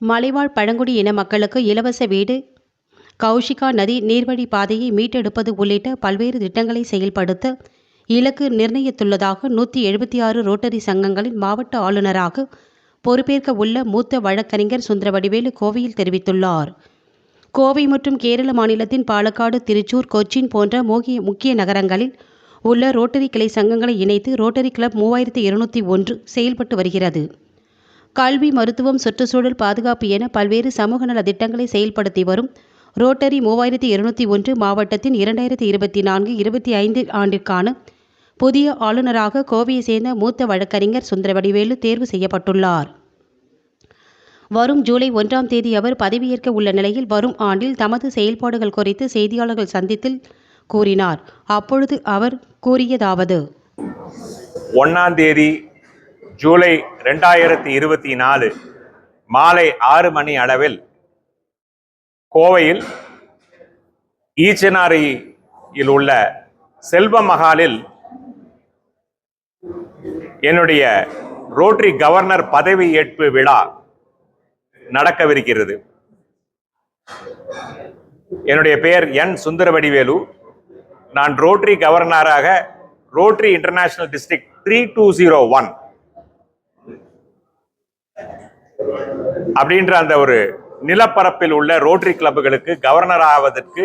மலைவாழ் பழங்குடி இன மக்களுக்கு இலவச வீடு கௌஷிகா நதி நீர்வழி பாதையை மீட்டெடுப்பது உள்ளிட்ட பல்வேறு திட்டங்களை செயல்படுத்த இலக்கு நிர்ணயித்துள்ளதாக நூற்றி எழுபத்தி ஆறு ரோட்டரி சங்கங்களின் மாவட்ட ஆளுநராக பொறுப்பேற்க உள்ள மூத்த வழக்கறிஞர் சுந்தரவடிவேலு கோவையில் தெரிவித்துள்ளார். கோவை மற்றும் கேரள மாநிலத்தின் பாலக்காடு திருச்சூர் கொச்சின் போன்ற மோகிய முக்கிய நகரங்களில் உள்ள ரோட்டரி கிளை சங்கங்களை இணைத்து ரோட்டரி கிளப் மூவாயிரத்தி இருநூற்றி ஒன்று செயல்பட்டு வருகிறது. கல்வி மருத்துவம் சுற்றுச்சூழல் பாதுகாப்பு என பல்வேறு சமூக நல திட்டங்களை செயல்படுத்தி வரும் ரோட்டரி மூவாயிரத்தி இருநூற்றி ஒன்று மாவட்டத்தின் இரண்டாயிரத்தி இருபத்தி நான்கு இருபத்தி ஐந்து ஆண்டிற்கான புதிய ஆளுநராக கோவையை சேர்ந்த மூத்த வழக்கறிஞர் சுந்தரவடிவேலு தேர்வு செய்யப்பட்டுள்ளார். வரும் ஜூலை ஒன்றாம் தேதி அவர் பதவியேற்க உள்ள நிலையில் வரும் ஆண்டில் தமது செயல்பாடுகள் குறித்து செய்தியாளர்கள் சந்தித்தில் கூறினார். அப்பொழுது அவர் கூறியதாவது. ஒன்றாம் தேதி ஜூலை ரெண்டாயிரத்தி இருபத்தி நாலு மாலை ஆறு மணி அளவில் கோவையில் ஈச்சனாரியில் உள்ள செல்வ மகாலில் என்னுடைய ரோட்டரி கவர்னர் பதவி ஏற்பு விழா நடக்கவிருக்கிறது. என்னுடைய பெயர் என் சுந்தரவடிவேலு. நான் ரோட்டரி கவர்னராக Rotary International district three two zero one. அப்படின்ற அந்த ஒரு நிலப்பரப்பில் உள்ள ரோட்டரி கிளப்புகளுக்கு கவர்னர் ஆவதற்கு